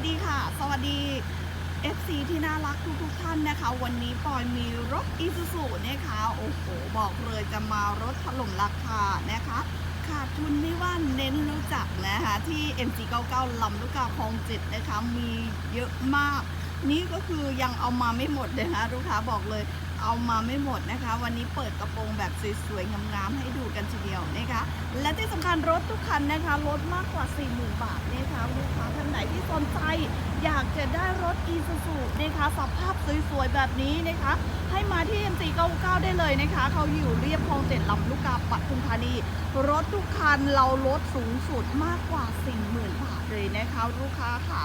วัสดีค่ะ สวัสดี FC ที่น่ารักทุกทุกๆท่านนะคะ วันนี้ปอยมีรถอีซูซูนะคะโอ้โหบอกเลยจะมารถถล่มราคานะคะขาดทุนไม่ว่าเน้นรู้จักนะคะที่ MC99 ลำลูกกาคลองจิตนะคะมีเยอะมาก นี่ก็คือยังเอามาไม่หมดเลยนะคะลูกค้าบอกเลย เอามาไม่หมดนะคะ วันนี้เปิดกระโปรงแบบสวยๆงามๆให้ดูกันทีเดียวนะคะและที่สำคัญรถทุกคันนะคะลดมากกว่า 40,000 บาทนะคะลูกค้าท่านไหนที่สนใจ อยากจะได้รถ e s u z u นะคะสภาพสวยๆแบบนี้นะคะ ให้มาที่ MC99 ได้เลยนะคะ เขาอยู่เรียบคลองเจ็ดลำลูกกาปัตทุมธานี รถทุกคันเราลดสูงสุดมากกว่า 40,000 บาทเลยนะคะลูกค้าขา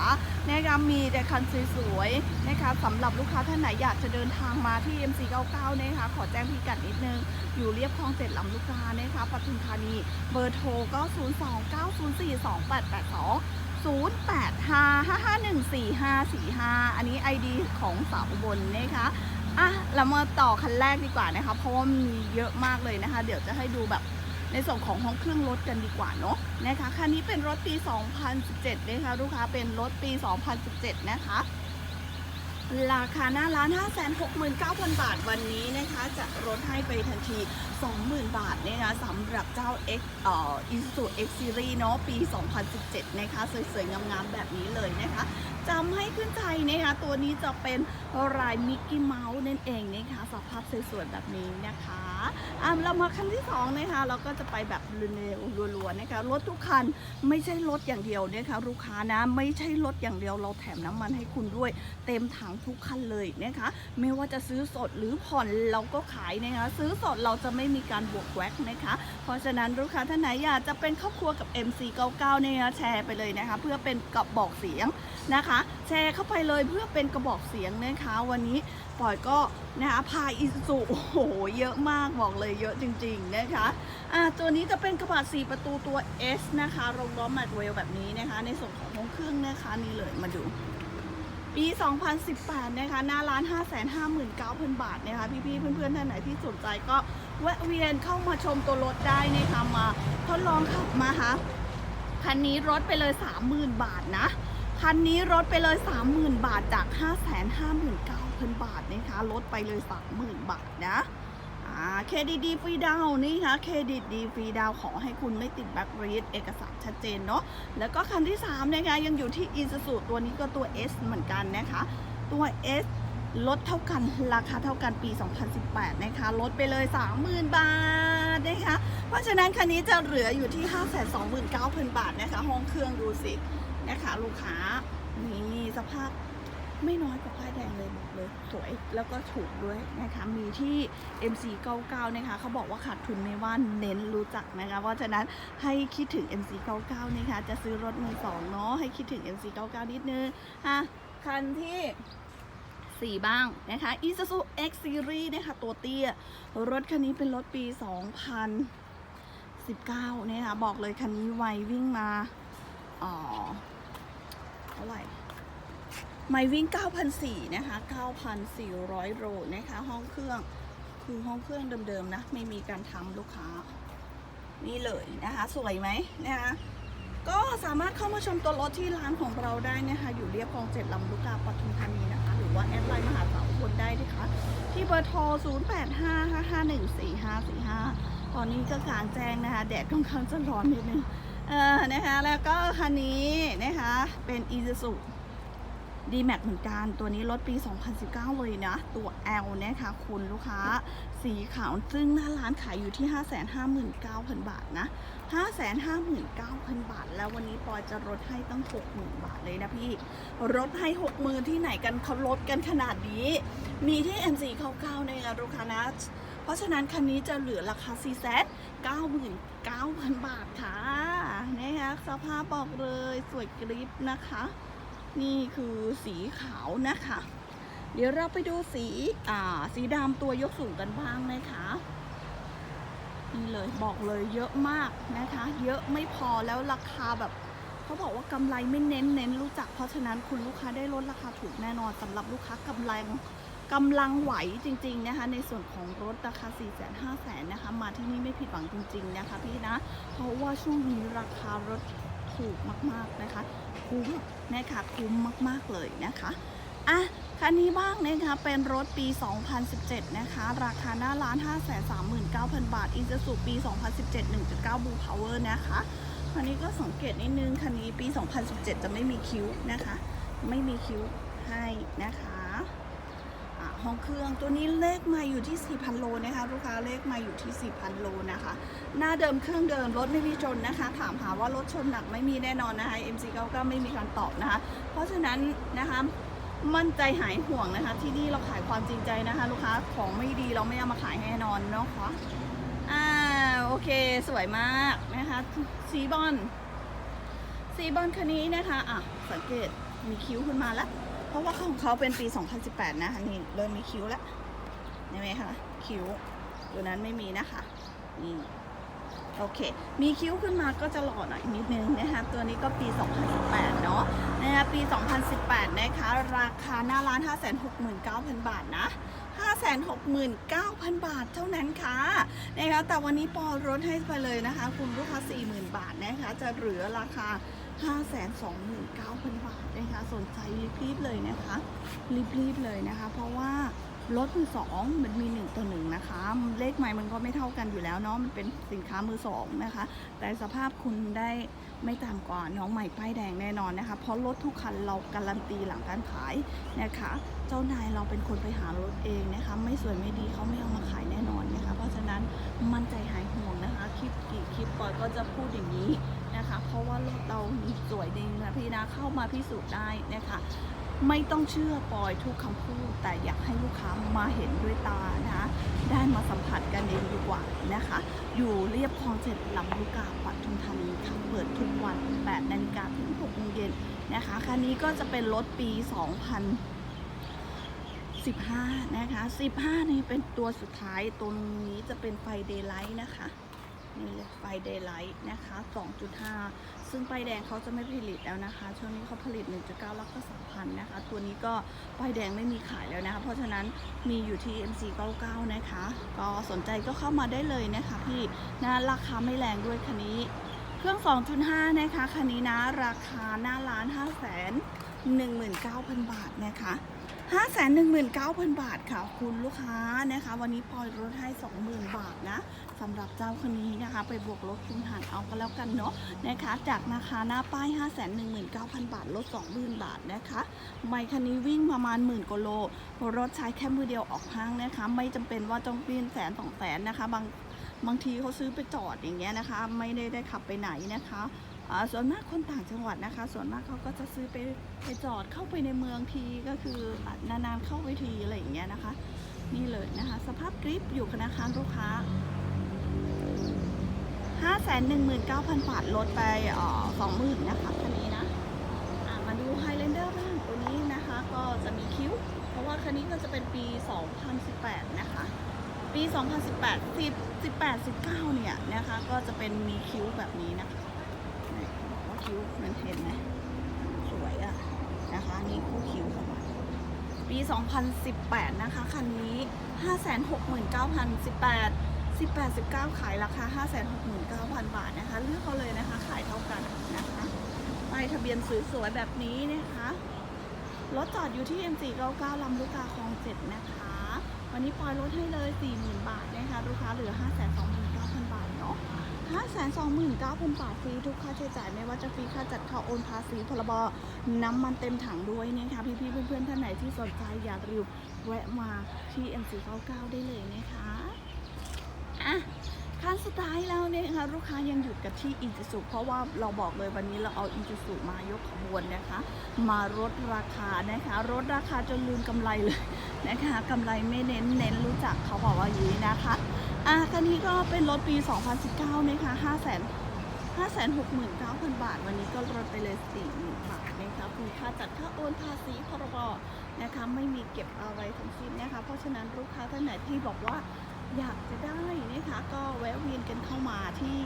นะคะมีแต่คันสวยๆนะคะสำหรับลูกค้าท่านไหนอยากจะเดินทางมาที่ MC99 นะคะขอแจ้งพิกัดนิดนึง อยู่เรียบคลองเจ็ดลำลูกกานะคะปทุมธานีเบอร์โทรก็ 0 2 9 0 4 2 8 8 2 0 8 5 5 5 1 4 5 4 5 อันนี้ ID ของสาวบลนะคะอะเรามาต่อคันแรกดีกว่านะคะ เพราะว่ามีเยอะมากเลยนะคะ เดี๋ยวจะให้ดูแบบ ในส่วนของห้องเครื่องรถกันดีกว่าเนาะนะคะคันนี้เป็นรถปี 2017นะคะลูกค้าเป็นรถปี 2017 นะคะราคาหน้าร้าน 569,000 บาทวันนี้นะคะ จะ ดให้ไปทันที 20,000 บาทเนะคะสำหรับเจ้า X เอ่อ Isuzu X Series เนาะปี 2017 นะคะ สวยๆ งามๆ แบบนี้เลยนะคะจำให้ขึ้นใจนะคะ ตัวนี้จะเป็นลายมิกกี้เมาส์นั่นเองนะคะสภาพสวยๆ แบบนี้นะคะอะเรามาคันที่2นะคะเราก็จะไปแบบเร็วๆรัวๆนะคะรถทุกคันไม่ใช่รถอย่างเดียวนะคะลูกค้านะไม่ใช่รถอย่างเดียวเราแถมน้ำมันให้คุณด้วย เต็มถังทุกคันเลยนะคะ ไม่ว่าจะซื้อสดหรือผ่อนเราก็ขายนะคะ ซื้อสดเราจะไม่มีการบวกแว็กนะคะ เพราะฉะนั้นลูกค้าท่านไหนอยากจะเป็นครอบครัวกับ MC99 เนี่ยแชร์ไปเลยนะคะ เพื่อเป็นกระบอกเสียงนะคะ แชร์เข้าไปเลยเพื่อเป็นกระบอกเสียงนะคะ วันนี้ปอยก็นะคะพาอิสุโอ้โหเยอะมากบอกเลยเยอะจริงๆนะคะอะตัวนี้จะเป็นกระบะ4ประตูตัว S นะคะรองล้อแมตเวลแบบนี้นะคะ ในส่วนของห้องเครื่องนะคะนี่เลยมาดู ปี 2018 นะคะ หน้าร้าน 559,000 บาทนะคะ พี่ๆ เพื่อนๆ ท่านไหนที่สนใจก็แวะเวียนเข้ามาชมตัวรถได้นะคะ มาทดลองขับมาคะคันนี้รถไปเลย 30,000 บาทนะ คันนี้รถไปเลย 30,000 บาทจาก 559,000 บาทนะคะ ลดไปเลย 30,000 บาทนะ เครดิตดีฟรีดาวนี่ค่ะเครดิตดีฟรีดาวขอให้คุณไม่ติดแบ็กรีดเอกสารชัดเจนเนาะแล้วก็คันที่3นะคะยังอยู่ที่ i s u z u ตัวนี้ก็ตัว S เหมือนกันนะคะ ตัว S ลดเท่ากันราคาเท่ากันปี 2018 นะคะ ลดไปเลย 30,000 บาทนะคะ เพราะฉะนั้นคันนี้จะเหลืออยู่ที่ 529,000 บาทนะคะ ห้องเครื่องดูสินะคะ ลูกค้านี่สภาพ ไม่น้อยกว่าป้ายแดงเลยบอกเลยสวยแล้วก็ถูกด้วยนะคะมีที่ MC99 นะคะเขาบอกว่าขาดทุนไม่ว่าเน้นรู้จักนะคะเพราะฉะนั้นให้คิดถึง MC99 นะคะจะซื้อรถมือสองเนาะให้คิดถึง MC99 นิดนึงอะคันที่ 4 บ้างนะคะ Isuzu X Series นะคะตัวเตี้ย รถคันนี้เป็นรถปี 2019 นะคะบอกเลยคันนี้ไววิ่งมาอ๋อเท่าไหร่ ไม่วิ่ง 9,400 นะคะ 9,400โลนะคะ ห้องเครื่อง คือห้องเครื่องเดิมๆนะ ไม่มีการทำลูกค้า นี่เลยนะคะ สวยไหมนะคะ ก็สามารถเข้ามาชมตัวรถที่ร้านของเราได้นะคะ อยู่เรียบคลองเจ็ดลำลูกกาปทุมธานีนะคะ หรือว่าแอดไลน์มหาสาวคนได้นะคะ ที่เบอร์โทร 0855514545 ตอนนี้ก็กลางแจ้งนะคะ แดดค่อนข้างจะร้อนนิดนึง เออ นะคะ แล้วก็คันนี้นะคะ เป็น Isuzu d m a x เหมือนกันตัวนี้รถปี 2019 เลยนะ ตัว L นะคะคุณลูกค้า สีขาวซึ่งหน้าร้านขายอยู่ที่ 559,000 บาทนะ 559,000 บาท แล้ววันนี้ปอยจะลดให้ตั้ง 60,000 บาทเลยนะพี่ลดให้ 60,000 ที่ไหนกันเขาลดกันขนาดนี้ มีที่ MC 99ในงานลูกค้านะ เพราะฉะนั้นคันนี้จะเหลือราคา4 99,000 บาทค่ะนะคะสภาพบอกเลยสวยกริบนะคะ นี่คือสีขาวนะคะ เดี๋ยวเราไปดูสีอ่าสีดำตัวยกสูงกันบ้างนะคะนี่เลยบอกเลยเยอะมากนะคะ เยอะไม่พอแล้วราคาแบบเขาบอกว่ากำไรไม่เน้นเน้นรู้จัก เพราะฉะนั้นคุณลูกค้าได้ลดราคาถูกแน่นอนสำหรับลูกค้ากำลังกำลังไหวจริง ๆ นะคะ ในส่วนของรถราคา 4 5 0 0 0 0นะคะ มาที่นี่ไม่ผิดหวังจริง ๆ นะคะพี่นะ เพราะว่าช่วงนี้ราคารถถูกมากๆนะคะ คุ้มนะคะคุ้มมาก ๆ เลยนะคะอะคันนี้บ้างนะคะเป็นรถปี 2017 นะคะ ราคาหน้าร้าน 539,000 บาทอีซูซูปี 2017 1.9 Blue Power นะคะคันนี้ก็สังเกตนิดนึง คันนี้ปี 2017 จะไม่มีคิ้วนะคะ ไม่มีคิ้วให้นะคะ ห้องเครื่อง ตัวนี้เลขมาอยู่ที่ 4,000 โลนะคะลูกค้าเลขมาอยู่ที่ 4,000 โลนะคะ หน้าเดิมเครื่องเดิมรถไม่มีชนนะคะ ถามหาว่ารถชนหนักไม่มีแน่นอนนะคะ MC99 ไม่มีการตอบนะคะ เพราะฉะนั้นนะคะมั่นใจหายห่วงนะคะ ที่นี่เราขายความจริงใจนะคะ ลูกค้าของไม่ดีเราไม่เอามาขายแน่นอนเนาะคะอ่าโอเคสวยมากนะคะสีบอลสีบอลคันนี้นะคะอะสังเกตมีคิ้วขึ้นมาแล้ว เพราะว่าของเขาเป็นปี 2018 นะคะนี่เริ่มมีคิ้วแล้วเห็นไหมคะคิ้วตัวนั้นไม่มีนะคะนี่โอเค มีคิ้วขึ้นมาก็จะหล่อหน่อยนิดนึงนะคะ ตัวนี้ก็ปี 2018 เนาะนะคะปี 2018 นะคะ ราคาหน้าร้าน 569,000 บาทนะ 569,000 บาทเท่านั้นค่ะนะคะแต่วันนี้ปอลดให้ไปเลยนะคะ คุณลูกค้า40,000 บาทนะคะ จะเหลือราคา 529,000 บาทนะคะ สนใจรีบๆเลยนะคะ รีบๆเลยนะคะ เพราะว่ารถมือสองมันมีหนึ่งต่อหนึ่งนะคะ เลขไม้มันก็ไม่เท่ากันอยู่แล้วเนาะมันเป็นสินค้ามือสองนะคะ แต่สภาพคุณได้ไม่ต่ำกว่าน้องใหม่ป้ายแดงแน่นอนนะคะ เพราะรถทุกคันเราการันตีหลังการขายนะคะ เจ้านายเราเป็นคนไปหารถเองนะคะ ไม่สวยไม่ดีเขาไม่เอามาขายแน่นอน นะคะ เพราะฉะนั้นมั่นใจหายห่วงนะคะ คลิปกี่คลิปปอยก็จะพูดอย่างนี้นะคะ เพราะว่ารถเราสวยดีนะพี่นะเข้ามาพิสูจน์ได้นะคะไม่ต้องเชื่อปอยทุกคำพูด แต่อยากให้ลูกค้ามาเห็นด้วยตานะได้มาสัมผัสกันเองดีกว่านะคะ อยู่เรียบคลองเจ็ดลำลูกกาปัทุมธานีค่ะเปิดทุกวัน 8 นาฬิกาถึง6โมงเย็นนะคะคันนี้ก็จะเป็นรถปี 2000 15 นะคะ 15 นี่เป็นตัวสุดท้ายตรงนี้จะเป็นไฟเดย์ไลท์นะคะนี่เลยไฟเดย์ไลท์นะคะ 2.5 ซึ่งป้ายแดงเขาจะไม่ผลิตแล้วนะคะ ช่วงนี้เขาผลิต 1.9 แล้วก็2,000 นะคะ ตัวนี้ก็ป้ายแดงไม่มีขายแล้วนะคะ เพราะฉะนั้นมีอยู่ที่ MC99 นะคะ ก็สนใจก็เข้ามาได้เลยนะคะพี่นะราคาไม่แรงด้วยคันนี้ เครื่อง 2.5 นะคะ คันนี้นะ ราคาหน้าร้าน5 1 9 0 0 0 บาทนะคะ 519,000 บาทค่ะ คุณลูกค้านะคะ วันนี้ปล่อยรถให้ 20,000 บาทนะสำหรับเจ้าคันนี้นะคะ ไปบวกลบคูณหารเอาก็แล้วกันเนาะนะคะ จากราคาหน้าป้าย 519,000 บาทลด 20,000 บาทนะคะไมค์คันนี้วิ่งประมาณหมื่นกโล รถใช้แค่มือเดียวออกห้างนะคะ ไม่จำเป็นว่าต้องวิ่งแสนสองแสนนะคะ บางบางทีเขาซื้อไปจอดอย่างเงี้ยนะคะ ไม่ได้ได้ขับไปไหนนะคะ ส่วนมากคนต่างจังหวัดนะคะ ส่วนมากเขาก็จะซื้อไปไปจอดเข้าไปในเมืองทีก็คือนานๆเข้าไปทีอะไรอย่างเงี้ยนะคะ นี่เลยนะคะ สภาพกริปอยู่ธนาคารลูกค้า 519,000 บาทลดไปเอ่อ20,000นะคะคันนี้นะะมาดู Highlander บ้างตัวนี้นะคะ ก็จะมีคิ้ว เพราะว่าคันนี้ก็จะเป็นปี 2018 นะคะ ปี 2018 10 18 19 เนี่ยนะคะ ก็จะเป็นมีคิ้วแบบนี้นะคะ คิ้วมันเห็นไหมสวยอะนะคะนี่คู่คิ้วของมันปี 2018 นะคะ คันนี้ 569,018 18 19 ขายราคา 569,000 บาทนะคะ เลือกเอาเลยนะคะ ขายเท่ากันนะคะป้ายทะเบียนสวยๆแบบนี้นะคะรถจอดอยู่ที่ M499 ลำลูกกาคลอง7นะคะ วันนี้ปล่อยรถให้เลย 40,000 บาทนะคะ ลูกค้าเหลือ 529,000บาทเนาะ 529,000บาทฟรีทุกค่าใช้จ่ายไม่ว่าจะฟรีค่าจัดเข้าโอนภาษีพรบน้ำมันเต็มถังด้วยนะคะพี่ๆเพื่อนๆท่านไหนที่สนใจอยากรีวแวะมาที่ M499 ได้เลยนะคะอะคันสุดท้ายแล้วเนี่ยนะคะลูกค้ายังหยุดกับที่อิจิสุเพราะว่าเราบอกเลยวันนี้เราเอาอิจิสุมายกขบวนนะคะ มาลดราคานะคะลดราคาจนลืมกำไรเลยนะคะกำไรไม่เน้นเน้นรู้จักเขาบอกว่าอย่างนี้นะคะ อะคันนี้ก็เป็นรถปี 2019 นะคะ 5 0 0 0 0 569,000 บาท วันนี้ก็ลดไปเลย 40,000 บาทนะคะคือค่าจัดค่าโอนภาษีพรบนะคะไม่มีเก็บอะไรทั้งสิ้นนะคะ เพราะฉะนั้นลูกค้าท่านไหนที่บอกว่าอยากจะได้นะคะก็แวะเวียนกันเข้ามาที่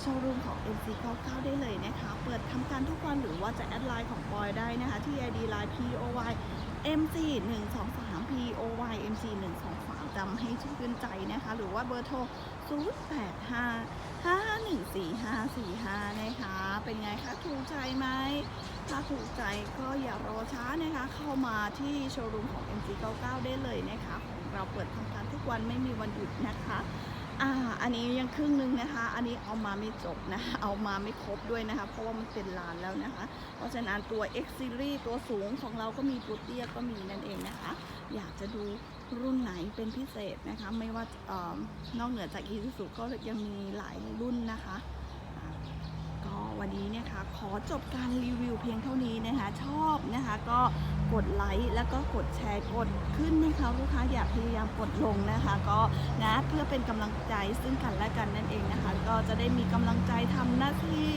โชว์รูมของ MC99 ได้เลยนะคะ เปิดทำการทุกวันหรือว่าจะแอดไลน์ของปอยได้นะคะ ที่ ID line POY MC 1 2 3 POY MC 1 2 3 จำให้ชื่นใจนะคะ หรือว่าเบอร์โทร 0 8 5 5 1 4 5 4 5นะคะ เป็นไงคะ ถูกใจไหมถ้าถูกใจก็อย่ารอช้านะคะ เข้ามาที่โชว์รูมของ MG99 ได้เลยนะคะ ของเราเปิดทำการทุกวันไม่มีวันหยุดนะคะอ่าอันนี้ยังครึ่งนึงนะคะ อันนี้เอามาไม่จบนะคะเอามาไม่ครบด้วยนะคะ เพราะว่ามันเป็นลานแล้วนะคะ เพราะฉะนั้นตัว X Series ตัวสูงของเราก็มีตัวเตี้ยก็มีนั่นเองนะคะ อยากจะดู รุ่นไหนเป็นพิเศษนะคะ ไม่ว่าออนอกเหนือจาก Isuzu ก็ยังมีหลายรุ่นนะคะก็วันนี้เนี่ยค่ะขอจบการรีวิวเพียงเท่านี้นะคะ ชอบนะคะก็กดไลค์แล้วก็กดแชร์กดขึ้นนะคะลูกค้าอย่าพยายามกดลงนะคะ ก็นะเพื่อเป็นกำลังใจซึ่งกันและกันนั่นเองนะคะ ก็จะได้มีกำลังใจทำหน้าที่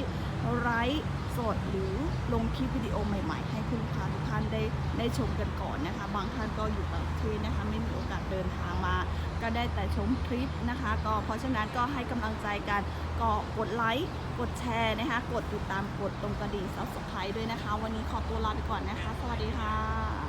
ฟ์สดหรือลงคลิปวิดีโอใหม่ๆ ให้คุณลูกค้าทุกท่านได้ได้ชมกันก่อนนะคะ บางท่านก็อยู่ต่างประเทศนะคะ ไม่มีโอกาสเดินทางมา ก็ได้แต่ชมคลิปนะคะ ก็เพราะฉะนั้นก็ให้กำลังใจกันก็กดไลค์กดแชร์นะคะ กดติดตามกดตรงกระดิ่งซับสไครต์ด้วยนะคะ วันนี้ขอตัวลาไปก่อนนะคะ สวัสดีค่ะ